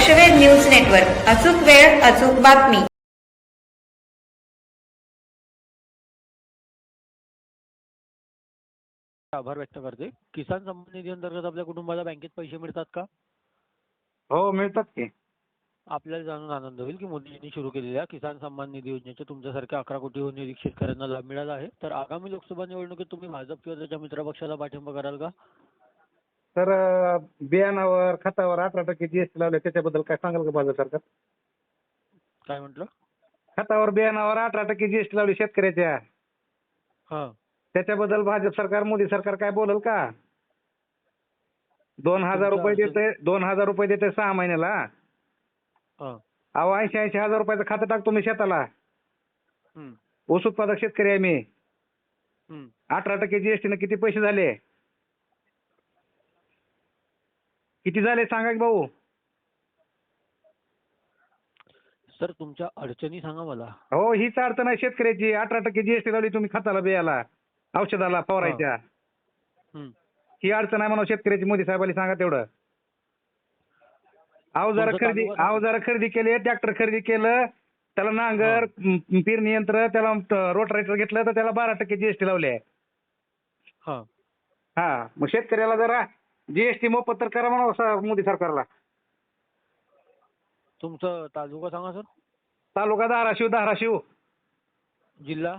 लक्षवेध news network. अचूक वेळ अचूक बातमी. आभार व्यक्त करते. किसान सन्मान निधी अंतर्गत आपल्या कुटुंबाला बँकेत पैसे मिळतात का? हो मिळतात की. आपल्याला जाणून आनंद होईल की मोदींनी सुरू केलेल्या किसान सन्मान निधी योजनेचा तुमच्यासारख्या अकरा कोटीहून अधिक शेतकऱ्यांना लाभ मिळाला आहे. तर आगामी लोकसभा निवडणुकीत तुम्ही भाजप किंवा त्याच्या मित्रपक्षाला पाठिंबा कराल का? तर बियाणावर खतावर अठरा टक्के जीएसटी लावले त्याच्याबद्दल काय सांगाल का भाजप सरकार? काय म्हटलं? खतावर बियाणावर अठरा टक्के जीएसटी लावली शेतकऱ्याच्या. हां. त्याच्याबद्दल भाजप सरकार मोदी सरकार काय बोलल का? दोन हजार रुपये देते दोन हजार रुपये देते सहा महिन्याला. हां. अहो ऐंशी ऐंशी हजार रुपयाचं खातं टाकतो मी शेताला. हम्म, ऊस उत्पादक शेतकरी आहे मी. हम्म. अठरा टक्के जीएसटीनं किती पैसे झाले? किती झाले सांगा की भाऊ? सर तुमच्या अडचणी सांगा मला. हो हीच अडचण आहे शेतकऱ्याची. अठरा टक्के जीएसटी लावली तुम्ही खताला बियाला औषधाला फवारायच्या. हम्म. ही अडचण आहे म्हणून शेतकऱ्याची मोदी साहेबांनी सांगा तेवढं. अवजार तुमचं खरेदी अवजार खरेदी केले ट्रॅक्टर खरेदी केलं त्याला नांगर म, पेरणी यंत्र त्याला रोटरायटर घेतलं तर त्याला बारा टक्के जीएसटी लावले. हां. हा मग शेतकऱ्याला जरा जीएसटी मोफत तर करा म्हणा स- मोदी सरकारला. तुमचं तालुका सांगा सर. तालुका धाराशिव धाराशिव. जिल्हा?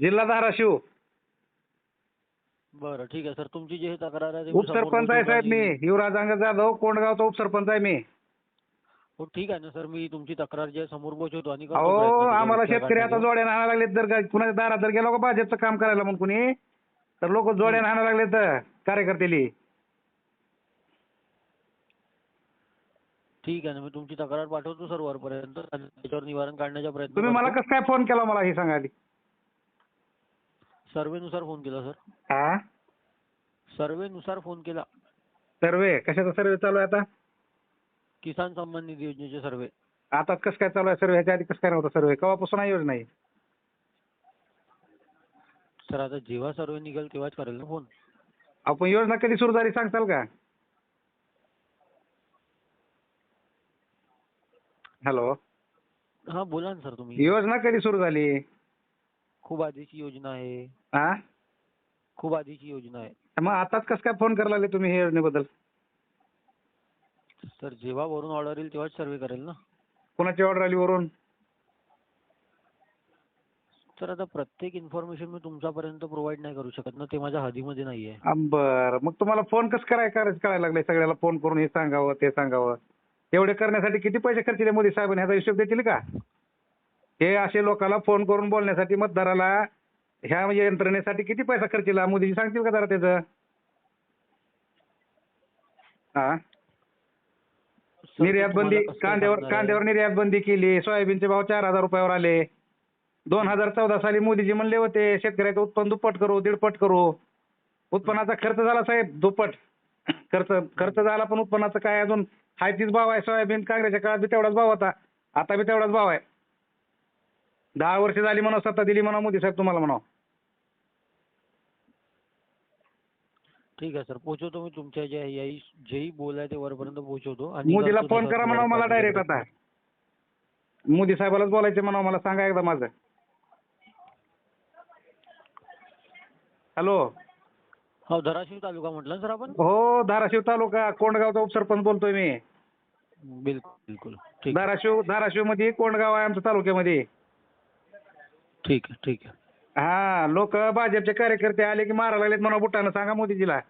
जिल्हा धाराशिव. बरं ठीक आहे सर. तुमची जी ही तक्रार आहे ती मी उपसरपंच आहे साहेब मी. युवराज अंगद जाधव कोंडगावचा उपसरपंच आहे मी. हो ठीक आहे ना सर. मी तुमची तक्रार जी आहे समोर पोहोचवतो आणि करतो अहो प्रयत्न त्याच्यावर आम्हाला शेतकरी आता काढण्याचा. जोड्यानं आणायला लागलेत जर का कुणाच्या दारात जर गेलो का भाजपचं काम करायला म्हणून कुणी तर लोक जोड्यानं आणायला लागलेत कार्यकर्तेली ठीक आहे ना मी तुमची तक्रार पाठवतो सर वरपर्यंत आणि त्याच्यावर निवारण काढण्याचा प्रयत्न तुम्ही मला करतो. कसं काय फोन केला मला हे सांगा आधी सर्वेनुसार फोन केला सर. हा? सर्वेनुसार फोन केला. सर्वे? कशाचा सर्वे चालू आहे आता? किसान सन्मान निधी योजनेचे सर्वे. आता कसं काय चालू आहे सर्वे? ह्याच्या आधी कसं काय नव्हतं सर्वे? केव्हापासून आहे योजना आहे सर आता जेव्हा सर्वे निघेल तेव्हाच करेल ना फोन. आपण योजना कधी सुरू झाली सांगताल का? हॅलो. हा बोला ना सर तुम्ही. योजना कधी सुरू झाली? खूप आधीची योजना आहे. हा खूप आधीची योजना आहे. मग आताच कसं काय फोन करायला लागले तुम्ही हे योजनेबद्दल? सर जेव्हा वरून ऑर्डर येईल तेव्हाच सर्वे करेल ना. कोणाची ऑर्डर आली वरून? सर आता प्रत्येक इन्फॉर्मेशन मी तुमच्यापर्यंत प्रोव्हाइड नाही करू शकत ना ते माझ्या हदीमध्ये नाही आहे आ, बरं. मग तुम्हाला फोन कसं कराय करायचं कळायला लागले? सगळ्याला फोन करून हे सांगावं ते सांगावं. एवढे करण्यासाठी किती पैसे खर्च केले मोदी साहेबांनी? ह्याचा हिशोब देतील का? हे असे लोकांना फोन करून बोलण्यासाठी मतदाराला ह्या म्हणजे यंत्रणेसाठी किती पैसा खर्च केला? मोदीजी सांगतील का जरा त्याचं? हा? निर्यात बंदी कांद्यावर कांद्यावर निर्यात बंदी केली सोयाबीनचे भाव चार हजार रुपयावर आले. दोन हजार चौदा साली मोदीजी म्हणले होते शेतकऱ्याचं उत्पन्न दुप्पट करू दीडपट करू. उत्पन्नाचा खर्च झाला साहेब दुप्पट. खर्च खर्च झाला पण उत्पन्नाचं काय अजून? हाय तीच भाव आहे सोयाबीन काँग्रेसच्या काळात बी तेवढाच भाव होता. आता बी तेवढाच भाव आहे. दहा वर्ष झाली म्हणा सत्ता दिली म्हणा मोदी साहेब तुम्हाला म्हणा ठीक आहे सर. पोहोचवतो मी तुमच्या जे याही जेही बोल आहे ते वरपर्यंत पोहोचवतो. आणि मोदीला फोन करा म्हणा मला डायरेक्ट आता. मोदी साहेबालाच बोलायचं म्हणा मला सांगा एकदा माझं. हॅलो. हो धाराशिव तालुका म्हटलं ना सर आपण? हो धाराशिव तालुका कोंडगावचा उपसरपंच बोलतोय मी. बिलकुल बिलकुल ठीक. धाराशिव धाराशिवमध्ये कोंडगाव आहे आमच्या तालुक्यामध्ये. ठीक आहे ठीक आहे. हा लोक भाजपचे कार्यकर्ते आले की मारायला लागलेत म्हणा बुटानं सांगा मोदीजीला.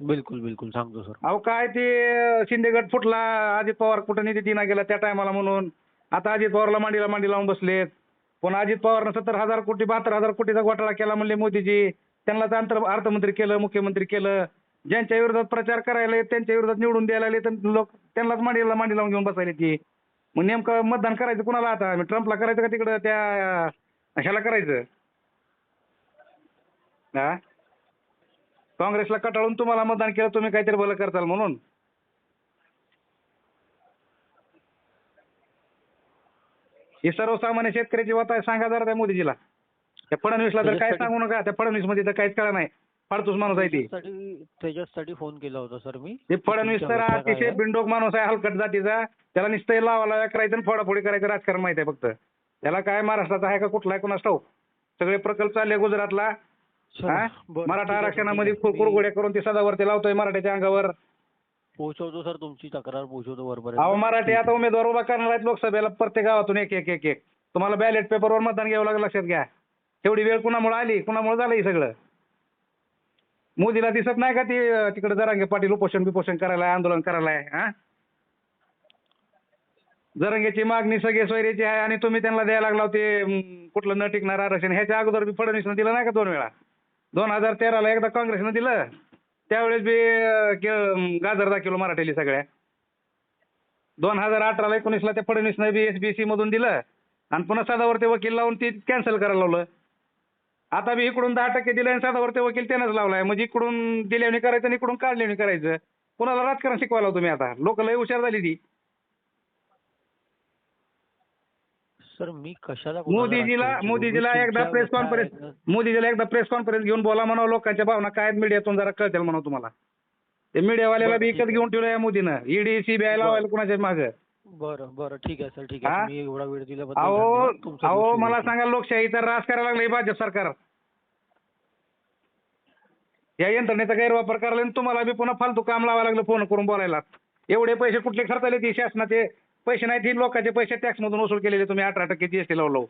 बिलकुल बिलकुल सांगतो सर. अहो काय ते शिंदेगड फुटला अजित पवार कुठं निधी दिना गेला त्या टायमाला म्हणून. आता अजित पवारला मांडीला मांडी लावून बसलेत. पण अजित पवारनं सत्तर हजार कोटी बहात्तर हजार कोटीचा घोटाळा केला म्हणले मोदीजी. त्यांनाच अंतर अर्थमंत्री केलं मुख्यमंत्री केलं ज्यांच्या विरोधात प्रचार करायला त्यांच्या विरोधात निवडून द्यायला आले तर लोक त्यांनाच मांडीला मांडी लावून घेऊन बसायला ती मग नेमकं मतदान करायचं कुणाला आता? ट्रम्पला करायचं का तिकडं त्या ह्याला करायचं? हा काँग्रेसला कटाळून तुम्हाला मतदान केलं तुम्ही काहीतरी भलं करताल म्हणून. ही सर्वसामान्य शेतकऱ्याची वाता आहे सांगा जरा त्या मोदीजीला. त्या फडणवीसला तर काय सांगू नका. त्या फडणवीसमध्ये तर काहीच कळलं नाही. फाडतूस माणूस आहे ती. त्याच्यासाठी फोन केला होता सर मी. ते फडणवीस तर अतिशय? बिंडोक माणूस आहे हलकट जातीचा. त्याला नुसतं लावाला करायचं आणि फोडाफोडी करायचं राजकारण माहिती आहे फक्त. त्याला काय महाराष्ट्राचा आहे का कुठला आहे कोणास ठाऊक? सगळे प्रकल्प चालले गुजरातला. मराठा आरक्षणामध्ये कुरगुड्या करून ते सदावरती लावतोय मराठ्याच्या अंगावर. पोहोचवतो सर तुमची तक्रार पोहोचवतो वरपर्यंत. अहो मराठी आता उमेदवार उभा करणार आहेत लोकसभेला प्रत्येक गावातून एक एक एक एक. तुम्हाला बॅलेट पेपरवर मतदान घ्यावं लागलं लक्षात घ्या. तेवढी वेळ कुणामुळे आली? कुणामुळे झालं हे सगळं? मोदीला दिसत नाही का ती तिकडे जरांगे पाटील उपोषण बिपोषण करायला आंदोलन करायला आहे हा? जरंगेची मागणी सगळे सोयरीची आहे आणि तुम्ही त्यांना द्यायला लागला ते कुठलं न टिकणार आरक्षण. ह्याच्या अगोदर बी फडणवीसनं दिलं नाही का दोन वेळा? दोन हजार तेराला एकदा काँग्रेसनं दिलं. त्यावेळेस बी के- गाजर दाखिलो मराठीली सगळ्या. दोन हजार अठराला एकोणीसला त्या फडणवीसनं बी एस बी सी मधून दिलं. आणि पुन्हा सदावरती वकील लावून ती कॅन्सल करायला लावलं. आता बी इकडून दहा टक्के दिलं आणि सदावरती वकील त्यानंच लावलाय. म्हणजे इकडून दिल्याने करायचं आणि इकडून काढल्याने करायचं. कुणाला राजकारण शिकवायला तुम्ही आता? लोक लय हुशार झाली ती. सर मी कशाला कोणाला मोदीजीला राजकारण शिकवू? मोदीजीला एकदा प्रेस व्यथा कॉन्फरन्स आहेत ना. मोदीजीला एकदा प्रेस कॉन्फरन्स घेऊन बोला म्हणावं लोकांच्या भावना काय आहेत मीडियातून जरा कळतील म्हणावं तुम्हाला. ते मीडियावाल्याला बी विकत ठीक घेऊन ठेवलं या मोदीनं. ईडी सीबीआय लावायला कुणाच्या मागं? बरं बरं. ठीक आहे सर. ठीक हा? आहे तुम्ही एवढा वेळ दिल्याबद्दल अहो धन्यवाद. तुमचा अहो मला. सांगा लोकशाहीचा राज करायला लागलं भाजप सरकार. या यंत्रणेचा गैरवापर करायला आणि तुम्हाला बी पुन्हा फालतू काम लावायला लागलं फोन करून बोलायला. एवढे पैसे कुठले खर्चाले ते शासनाचे? पैसे नाहीत ही लोकांचे पैसे टॅक्स मधून वसूल केलेले तुम्ही अठरा टक्के जीएसटी लावलो.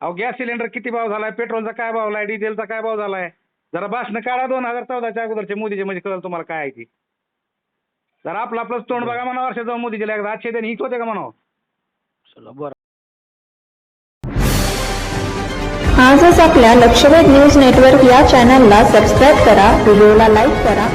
अहो गॅस सिलेंडर किती भाव झालाय? पेट्रोलचा काय भाव झालाय? डिझेलचा काय भाव झालाय? जरा भाषण काढा दोन हजार चौदाच्या अगोदरचे मोदीचे म्हणजे कळलं तुम्हाला काय आहे ती. जरा आपलं आपलंच तोंड बघा म्हणा वर्षात जाऊन मोदीचे एकदा आजचे दिन हीच होते का म्हणावं? चला बरं. आजच आपल्या लक्षवेध न्यूज नेटवर्क या चॅनलला सबस्क्राईब करा व्हिडिओला लाईक करा.